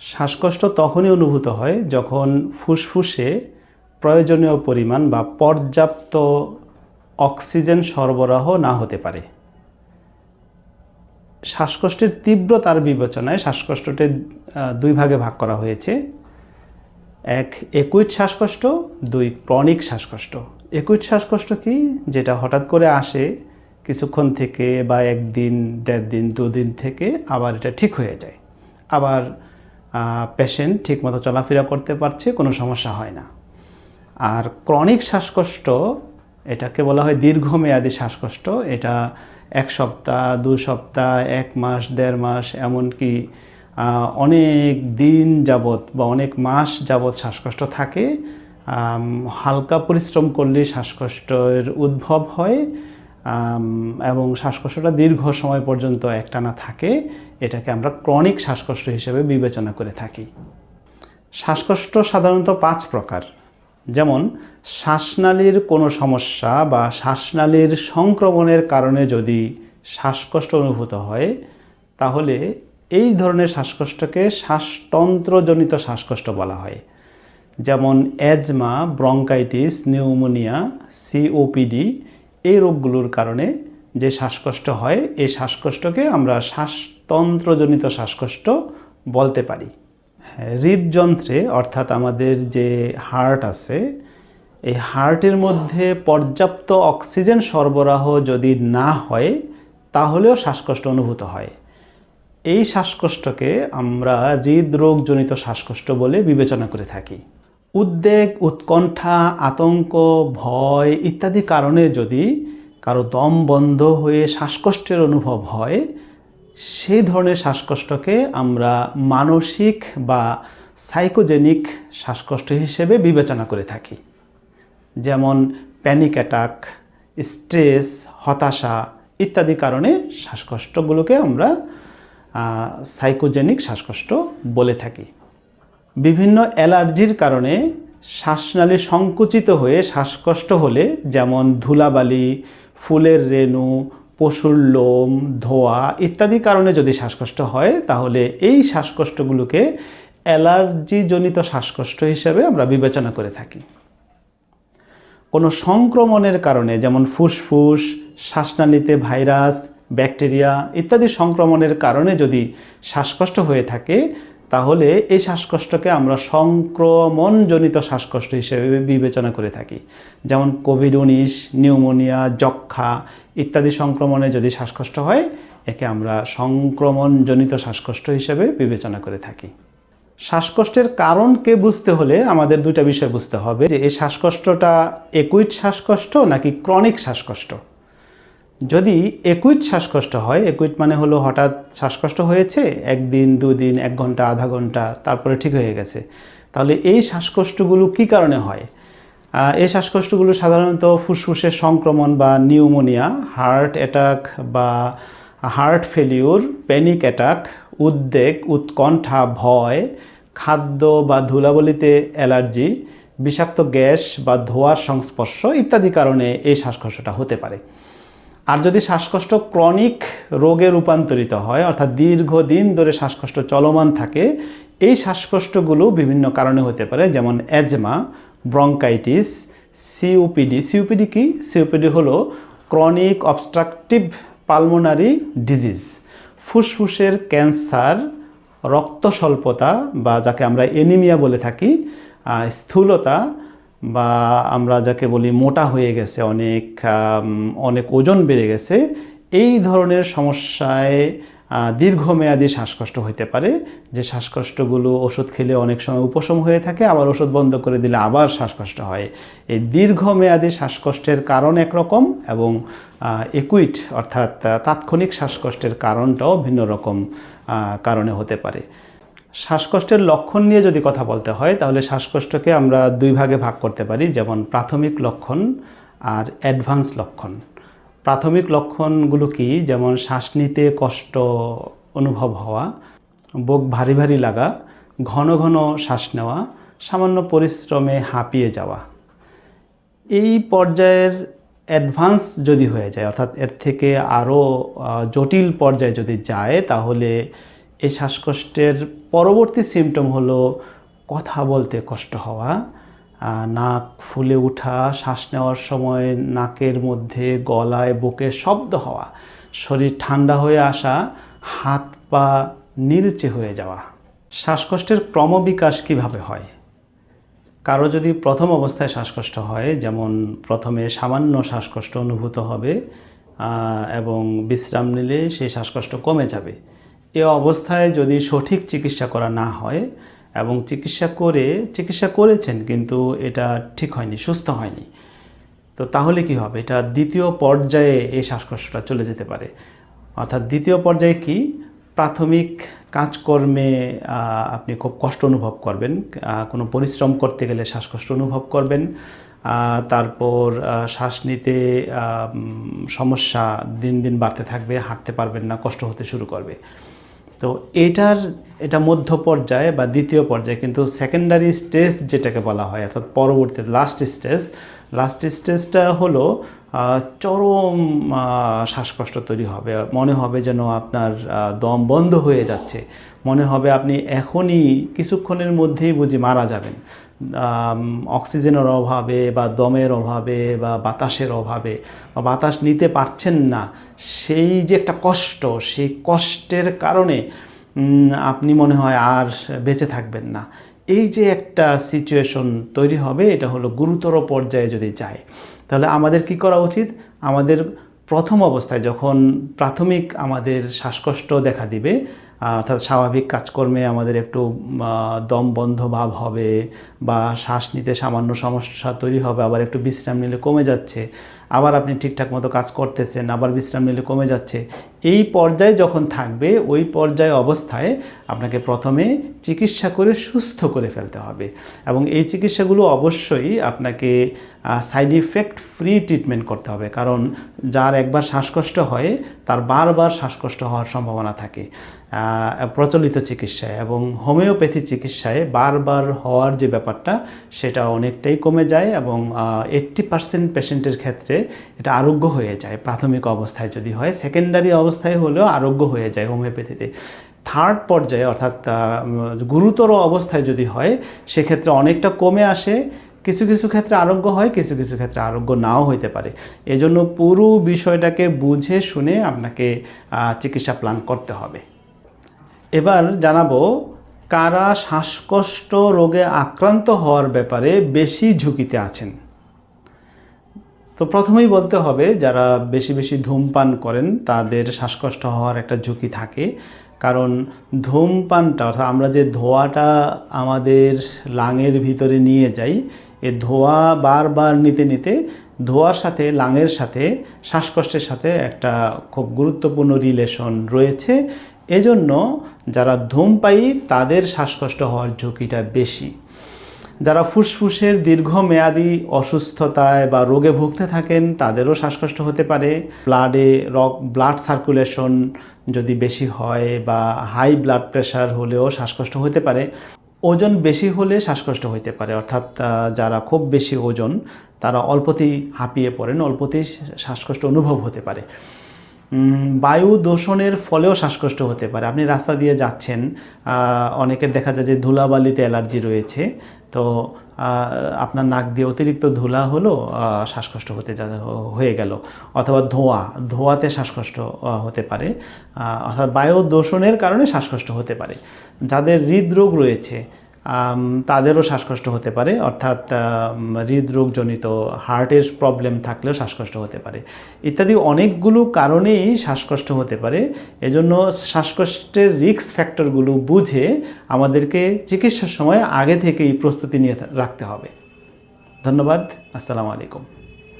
শ্বাসকষ্ট তখনই অনুভূত হয় যখন ফুসফুসে প্রয়োজনীয় পরিমাণ বা পর্যাপ্ত অক্সিজেন সরবরাহ না হতে পারে। শ্বাসকষ্টের তীব্রতার বিবেচনায় শ্বাসকষ্টকে আহ, দুই ভাগে ভাগ করা হয়েছে। এক একুইট শ্বাসকষ্ট দুই ক্রনিক শ্বাসকষ্ট। একুইট শ্বাসকষ্ট কি? যেটা হঠাৎ করে আসে কিছুক্ষণ থেকে বা একদিন দেড় দিন দুদিন থেকে আবার এটা ঠিক হয়ে যায়। আবার পেশেন্ট ঠিকমতো চলাফেরা করতে পারছে, কোনো সমস্যা হয় না। আর ক্রনিক শ্বাসকষ্ট, এটাকে বলা হয় দীর্ঘমেয়াদী শ্বাসকষ্ট, এটা এক সপ্তাহ, দু সপ্তাহ, এক মাস, দেড় মাস, এমনকি অনেক দিন যাবৎ বা অনেক মাস যাবৎ শ্বাসকষ্ট থাকে। হালকা পরিশ্রম করলে শ্বাসকষ্টের উদ্ভব হয়। এবং শ্বাসকষ্টটা দীর্ঘ সময় পর্যন্ত একটানা থাকে, এটাকে আমরা ক্রনিক শ্বাসকষ্ট হিসেবে বিবেচনা করে থাকি। শ্বাসকষ্ট সাধারণত পাঁচ প্রকার। যেমন, শ্বাসনালীর কোনো সমস্যা বা শ্বাসনালীর সংক্রমণের কারণে যদি শ্বাসকষ্ট অনুভূত হয়, তাহলে এই ধরনের শ্বাসকষ্টকে শ্বাসতন্ত্রজনিত শ্বাসকষ্ট বলা হয়। যেমন অ্যাজমা ব্রঙ্কাইটিস, নিউমোনিয়া সিওপিডি এই রোগগুলোর কারণে যে শ্বাসকষ্ট হয় এই শ্বাসকষ্টকে আমরা শ্বাসতন্ত্রজনিত শ্বাসকষ্ট বলতে পারি। হ্যাঁ, হৃদযন্ত্রে অর্থাৎ আমাদের যে হার্ট আছে এই হার্টের মধ্যে পর্যাপ্ত অক্সিজেন সরবরাহ যদি না হয় তাহলেও শ্বাসকষ্ট অনুভূত হয়। এই শ্বাসকষ্টকে আমরা হৃদরোগজনিত শ্বাসকষ্ট বলে বিবেচনা করে থাকি। উদ্বেগ, উৎকণ্ঠা, আতঙ্ক, ভয় ইত্যাদি কারণে যদি কারও দম বন্ধ হয়ে শ্বাসকষ্টের অনুভব হয়, সেই ধরনের শ্বাসকষ্টকে আমরা মানসিক বা সাইকোজেনিক শ্বাসকষ্ট হিসেবে বিবেচনা করে থাকি। যেমন প্যানিক অ্যাটাক স্ট্রেস হতাশা ইত্যাদি কারণে শ্বাসকষ্টগুলোকে আমরা সাইকোজেনিক শ্বাসকষ্ট বলে থাকি। বিভিন্ন অ্যালার্জির কারণে শ্বাসনালী সংকুচিত হয়ে শ্বাসকষ্ট হলে, যেমন ধুলাবালি, ফুলের রেণু, পশুর লোম, ধোয়া ইত্যাদি কারণে যদি শ্বাসকষ্ট হয়, তাহলে এই শ্বাসকষ্টগুলোকে অ্যালার্জিজনিত শ্বাসকষ্ট হিসেবে আমরা বিবেচনা করে থাকি। কোনো সংক্রমণের কারণে, যেমন ফুসফুস, শ্বাসনালীতে ভাইরাস, ব্যাকটেরিয়া ইত্যাদি সংক্রমণের কারণে যদি শ্বাসকষ্ট হয়ে থাকে তাহলে এই শ্বাসকষ্টকে আমরা সংক্রমণজনিত শ্বাসকষ্ট হিসেবে বিবেচনা করে থাকি। যেমন কোভিড উনিশ, নিউমোনিয়া যক্ষা ইত্যাদি সংক্রমণে যদি শ্বাসকষ্ট হয়, একে আমরা সংক্রমণজনিত শ্বাসকষ্ট হিসেবে বিবেচনা করে থাকি। শ্বাসকষ্টের কারণকে বুঝতে হলে আমাদের দুটা বিষয় বুঝতে হবে যে, এই শ্বাসকষ্টটা একুইট শ্বাসকষ্ট নাকি ক্রনিক শ্বাসকষ্ট? যদি একুইট শ্বাসকষ্ট হয়, একুইট মানে হলো হঠাৎ শ্বাসকষ্ট হয়েছে, একদিন, দুদিন, এক ঘণ্টা, আধা ঘণ্টা, তারপরে ঠিক হয়ে গেছে। তাহলে এই শ্বাসকষ্টগুলো কী কারণে হয়? এই শ্বাসকষ্টগুলো সাধারণত ফুসফুসের সংক্রমণ বা নিউমোনিয়া, হার্ট অ্যাটাক বা হার্ট ফেলিউর প্যানিক অ্যাটাক, উদ্বেগ, উৎকণ্ঠা, ভয়, খাদ্য বা ধুলাবলিতে অ্যালার্জি, বিষাক্ত গ্যাস বা ধোঁয়ার সংস্পর্শ ইত্যাদি কারণে এই শ্বাসকষ্টটা হতে পারে। আর যদি শ্বাসকষ্ট ক্রনিক রোগে রূপান্তরিত হয়, অর্থাৎ দীর্ঘদিন ধরে শ্বাসকষ্ট চলমান থাকে, এই শ্বাসকষ্টগুলো বিভিন্ন কারণে হতে পারে, যেমন অ্যাজমা ব্রঙ্কাইটিস, সিওপিডি। সিওপিডি কি? সিওপিডি হলো ক্রনিক অবস্ট্রাকটিভ পালমোনারি ডিজিজ। ফুসফুসের ক্যান্সার রক্ত স্বল্পতা বা যাকে আমরা এনিমিয়া বলে থাকি স্থূলতা বা আমরা যাকে বলি মোটা হয়ে গেছে, অনেক অনেক ওজন বেড়ে গেছে, এই ধরনের সমস্যায় দীর্ঘমেয়াদী শ্বাসকষ্ট হতে পারে, যে শ্বাসকষ্টগুলো ওষুধ খেলে অনেক সময় উপশম হয়ে থাকে, আবার ওষুধ বন্ধ করে দিলে আবার শ্বাসকষ্ট হয়। এই দীর্ঘমেয়াদী শ্বাসকষ্টের কারণ একরকম এবং একুইট অর্থাৎ তাৎক্ষণিক শ্বাসকষ্টের কারণটাও ভিন্ন রকম কারণে হতে পারে। শ্বাসকষ্টের লক্ষণ নিয়ে যদি কথা বলতে হয়, তাহলে শ্বাসকষ্টকে আমরা দুই ভাগে ভাগ করতে পারি, যেমন প্রাথমিক লক্ষণ আর অ্যাডভান্স লক্ষণ। প্রাথমিক লক্ষণগুলো কি? যেমন শ্বাস নিতে কষ্ট অনুভব হওয়া, বুক ভারী ভারী লাগা, ঘন ঘন শ্বাস নেওয়া, সামান্য পরিশ্রমে হাঁপিয়ে যাওয়া। এই পর্যায়ের অ্যাডভান্স যদি হয়ে যায়, অর্থাৎ এর থেকে আরও জটিল পর্যায়ে যদি যায়, তাহলে এই শ্বাসকষ্টের পরবর্তী সিমটম হলো কথা বলতে কষ্ট হওয়া নাক ফুলে ওঠা শ্বাস নেওয়ার সময় নাকের মধ্যে গলায়, বুকে শব্দ হওয়া, শরীর ঠান্ডা হয়ে আসা, হাত পা নীলচে হয়ে যাওয়া। শ্বাসকষ্টের ক্রমবিকাশ কীভাবে হয়? কারও যদি প্রথম অবস্থায় শ্বাসকষ্ট হয়, যেমন প্রথমে সামান্য শ্বাসকষ্ট অনুভূত হবে এবং বিশ্রাম নিলে সেই শ্বাসকষ্ট কমে যাবে। এ অবস্থায় যদি সঠিক চিকিৎসা করা না হয় এবং চিকিৎসা করে, চিকিৎসা করেছেন কিন্তু এটা ঠিক হয়নি, সুস্থ হয়নি, তো তাহলে কি হবে? এটা দ্বিতীয় পর্যায়ে এই শ্বাসকষ্টটা চলে যেতে পারে। অর্থাৎ দ্বিতীয় পর্যায়ে কি? প্রাথমিক কাজকর্মে আপনি খুব কষ্ট অনুভব করবেন কোনো পরিশ্রম করতে গেলে শ্বাসকষ্ট অনুভব করবেন তারপর শ্বাস নিতে সমস্যা দিন দিন বাড়তে থাকবে, হাঁটতে পারবেন না, কষ্ট হতে শুরু করবে। তো এটার, এটা মধ্য পর্যায়ে বা দ্বিতীয় পর্যায়ে কিন্তু সেকেন্ডারি স্টেজ যেটাকে বলা হয়, অর্থাৎ পরবর্তী লাস্ট স্টেজ লাস্ট স্টেজটা হলো চরম শ্বাসকষ্ট তৈরি হবে। মনে হবে যেন আপনার দম বন্ধ হয়ে যাচ্ছে। মনে হবে আপনি এখনই কিছুক্ষণের মধ্যেই বুঝি মারা যাবেন। অক্সিজেনের অভাবে বা দমের অভাবে বা বাতাসের অভাবে বা বাতাস নিতে পারছেন না, সেই যে একটা কষ্ট, সেই কষ্টের কারণে আপনি মনে হয় আর বেঁচে থাকবেন না। এই যে একটা সিচুয়েশন তৈরি হবে, এটা হলো গুরুতর পর্যায়ে যদি যায়, তাহলে আমাদের কি করা উচিত? আমাদের প্রথম অবস্থায় যখন প্রাথমিক আমাদের শ্বাসকষ্ট দেখা দিবে অর্থাৎ স্বাভাবিক কাজকর্মে আমাদের একটু দম বন্ধ ভাব হবে বা শ্বাস নিতে সামান্য সমস্যা তৈরি হবে, আবার একটু বিশ্রাম নিলে কমে যাচ্ছে, আবার আপনি ঠিকঠাক মতো কাজ করতেছেন, আবার বিশ্রাম নিলে কমে যাচ্ছে, এই পর্যায়ে যখন থাকবে, ওই পর্যায়ে অবস্থায় আপনাকে প্রথমে চিকিৎসা করে সুস্থ করে ফেলতে হবে এবং এই চিকিৎসাগুলো অবশ্যই আপনাকে সাইড ইফেক্ট ফ্রি ট্রিটমেন্ট করতে হবে, কারণ যার একবার শ্বাসকষ্ট হয়, তার বারবার শ্বাসকষ্ট হওয়ার সম্ভাবনা থাকে। প্রচলিত চিকিৎসায় এবং হোমিওপ্যাথি চিকিৎসায় বারবার হওয়ার যে ব্যাপারটা, সেটা অনেকটাই কমে যায় এবং এইট্টি পার্সেন্ট পেশেন্টের ক্ষেত্রে এটা আরোগ্য হয়ে যায় প্রাথমিক অবস্থায় যদি হয়। সেকেন্ডারি অবস্থায় হলেও আরোগ্য হয়ে যায় হোমিওপ্যাথিতে। থার্ড পর্যায়ে অর্থাৎ গুরুতর অবস্থায় যদি হয়, সেক্ষেত্রে অনেকটা কমে আসে। কিছু কিছু ক্ষেত্রে আরোগ্য হয়, কিছু কিছু ক্ষেত্রে আরোগ্য নাও হইতে পারে। এজন্য পুরো বিষয়টাকে বুঝে শুনে আপনাকে চিকিৎসা প্ল্যান করতে হবে। এবার জানাব, কারা শ্বাসকষ্ট রোগে আক্রান্ত হওয়ার ব্যাপারে বেশি ঝুঁকিতে আছেন? তো প্রথমেই বলতে হবে, যারা বেশি বেশি ধূমপান করেন, তাদের শ্বাসকষ্ট হওয়ার একটা ঝুঁকি থাকে। কারণ ধূমপানটা, অর্থাৎ আমরা যে ধোঁয়াটা আমাদের লাঙের ভিতরে নিয়ে যাই, এ ধোঁয়া বারবার নিতে নিতে ধোঁয়ার সাথে, লাঙের সাথে, শ্বাসকষ্টের সাথে একটা খুব গুরুত্বপূর্ণ রিলেশন রয়েছে। এজন্য যারা ধূমপায়ী, তাদের শ্বাসকষ্ট হওয়ার ঝুঁকিটা বেশি। যারা ফুসফুসের দীর্ঘমেয়াদী অসুস্থতায় বা রোগে ভুগতে থাকেন, তাদেরও শ্বাসকষ্ট হতে পারে। ব্লাডে রক, ব্লাড সার্কুলেশন যদি বেশি হয় বা হাই ব্লাড প্রেশার হলেও শ্বাসকষ্ট হতে পারে। ওজন বেশি হলে শ্বাসকষ্ট হতে পারে। অর্থাৎ যারা খুব বেশি ওজন, তারা অল্পতেই হাঁপিয়ে পড়েন, অল্পতেই শ্বাসকষ্ট অনুভব হতে পারে। বায়ু দূষণের ফলেও শ্বাসকষ্ট হতে পারে। আপনি রাস্তা দিয়ে যাচ্ছেন অনেকের দেখা যায় যে ধুলাবালিতে অ্যালার্জি রয়েছে, তো আপনার নাক দিয়ে অতিরিক্ত ধুলা হলো শ্বাসকষ্ট হতে হয়ে গেল। অথবা ধোঁয়া, ধোঁয়াতে শ্বাসকষ্ট হতে পারে। অর্থাৎ বায়ু দূষণের কারণে শ্বাসকষ্ট হতে পারে। যাদের হৃদরোগ রয়েছে তাদেরও শ্বাসকষ্ট হতে পারে, অর্থাৎ হৃদরোগজনিত হার্টের প্রবলেম থাকলেও শ্বাসকষ্ট হতে পারে। ইত্যাদি অনেকগুলো কারণেই শ্বাসকষ্ট হতে পারে। এজন্য শ্বাসকষ্টের রিক্স ফ্যাক্টরগুলো বুঝে আমাদেরকে চিকিৎসার সময় আগে থেকেই প্রস্তুতি নিয়ে রাখতে হবে। ধন্যবাদ। আসসালামু আলাইকুম।